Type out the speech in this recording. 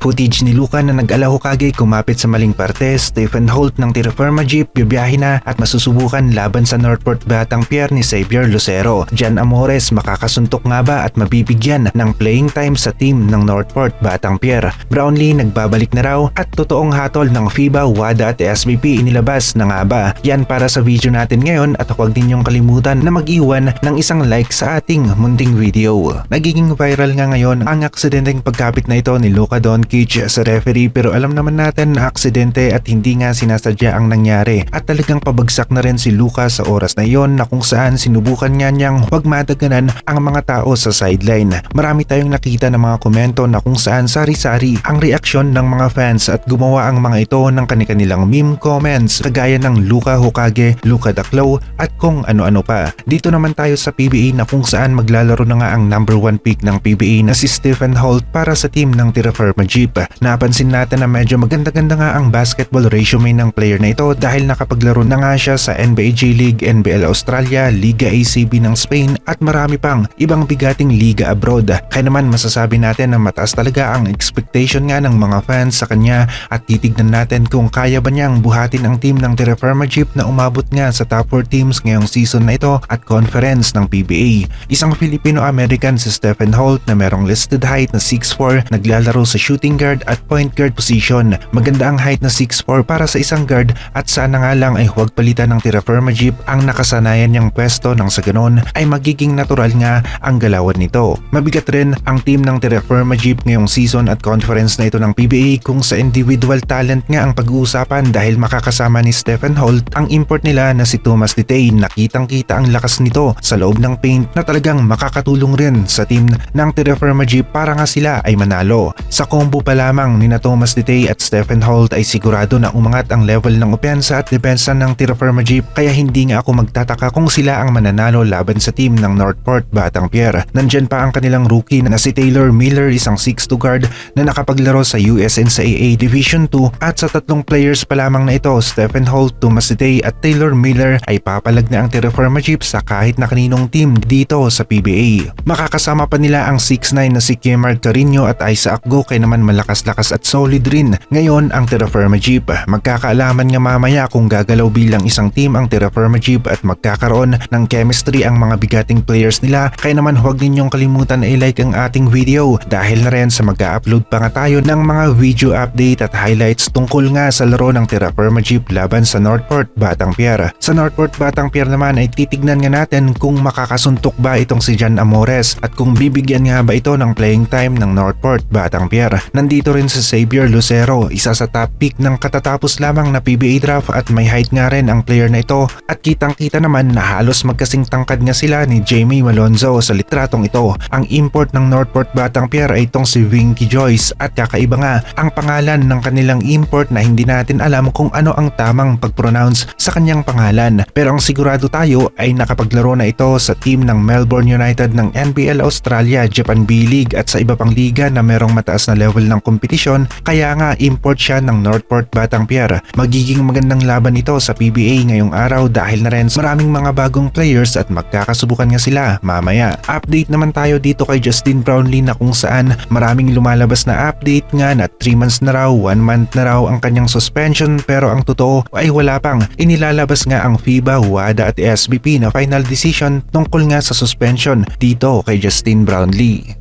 Footage ni Luka na nag-ala Hokage kumapit sa maling parte, Stephen Holt ng Terraforma Jeep bibiyahe na at masusubukan laban sa Northport Batang Pier ni Xavier Lucero. Jan Amores makakasuntok nga ba at mabibigyan ng playing time sa team ng Northport Batang Pier. Brownlee nagbabalik na raw at totoong hatol ng FIBA, WADA at SBP inilabas na nga ba. Yan para sa video natin ngayon at huwag din niyong kalimutan na mag-iwan ng isang like sa ating munting video. Nagiging viral nga ngayon ang aksidenteng pagkapit na ito ni Luka Doncic sa referee pero alam naman natin na aksidente at hindi nga sinasadya ang nangyari at talagang pabagsak na rin si Luka sa oras na iyon na kung saan sinubukan nga niyang huwag madaganan ang mga tao sa sideline. Marami tayong nakita ng mga komento na kung saan sari-sari ang reaksyon ng mga fans at gumawa ang mga ito ng kanilang meme comments kagaya ng Luka Hokage, Luka Daklo at kung ano-ano pa. Dito naman tayo sa PBA na kung saan maglalaro na nga ang number 1 pick ng PBA na si Stephen Holt para sa team ng Terraforma Jeep. Napansin natin na medyo maganda-ganda nga ang basketball resume ng player na ito dahil nakapaglaro na nga siya sa NBA J League, NBL Australia, Liga ACB ng Spain at marami pang ibang bigating liga abroad. Kaya naman masasabi natin na mataas talaga ang expectation nga ng mga fans sa kanya at titignan natin kung kaya ba niyang buhatin ang team ng Terraforma Jeep na umabot nga sa top 4 teams ngayong season na ito at conference ng PBA. Isang Filipino-American si Stephen Holt na merong listed height na 6'4 naglalaro sa shooting guard at point guard position. Maganda ang height na 6'4 para sa isang guard at sana nga lang ay huwag palitan ng Terraforma Jeep ang nakasanayan niyang pwesto nang sa ganon ay magiging natural nga ang galawan nito. Mabigat rin ang team ng Terraforma Jeep ngayong season at conference na ito ng PBA kung sa individual talent nga ang pag-uusapan dahil makakasama ni Stephen Holt ang import nila na si Thomas Ditay. Nakitang kita ang lakas nito sa loob ng paint na talagang makakatulong rin sa team ng Terraforma Jeep para nga sila ay manalo. Sa combo pa lamang ni Thomas Ditay at Stephen Holt ay sigurado na umangat ang level ng opensa at depensa ng Terraforma Jeep kaya hindi nga ako magtataka kung sila ang mananalo laban sa team ng Northport Batang Pier. Nandyan pa ang kanilang rookie na si Taylor Miller isang 6'2 guard na nakapaglaro sa USNCAA Division 2 at sa tatlong players pa lamang na ito Stephen Holt, Thomas Ditay at Taylor Miller ay papalag na ang Terraforma Jeep sa kahit na kaninong team dito sa PBA. Makakasama pa nila ang 6'9 na si Kemar Carino at Isaac Go kaya naman malakas-lakas at solid rin. Ngayon ang Terraforma Jeep. Magkakaalaman nga mamaya kung gagalaw bilang isang team ang Terraforma Jeep at magkakaroon ng chemistry ang mga bigating players nila kaya naman huwag ninyong kalimutan na i-like ang ating video dahil na rin sa mag-upload pa nga tayo ng mga video update at highlights tungkol nga sa laro ng Terraforma Jeep laban sa Northport Batang Pier. Sa Northport Batang Pier naman ay titignan nga natin kung makakasuntok ba itong si Jan Amores at kung bibigyan nga ba ito ng playing time ng Northport Batang Pier. Nandito rin si Xavier Lucero, isa sa top pick ng katatapos lamang na PBA draft at may height nga rin ang player na ito at kitang kita naman na halos magkasing tangkad nga sila ni Jamie Malonzo sa litratong ito. Ang import ng Northport Batang Pier ay itong si Vinky Joyce at kakaiba nga ang pangalan ng kanilang import na hindi natin alam kung ano ang tamang pag-pronounce sa kanyang pangalan. Pero ang sigurado tayo ay nakapaglaro na ito sa team ng Melbourne United ng NBL Australia, Japan B-League at sa iba pang liga na merong mataas na level ng kompetisyon kaya nga import siya ng Northport Batang Pier. Magiging magandang laban ito sa PBA ngayong araw dahil na rin maraming mga bagong players at magkakasubukan nga sila mamaya. Update naman tayo dito kay Justin Brownlee na kung saan maraming lumalabas na update nga na 3 months na raw, 1 month na raw ang kanyang suspension pero ang totoo ay wala pang. Inilalabas nga ang FIBA, WADA at SBP na final decision tungkol nga sa suspension dito kay Justin Brownlee.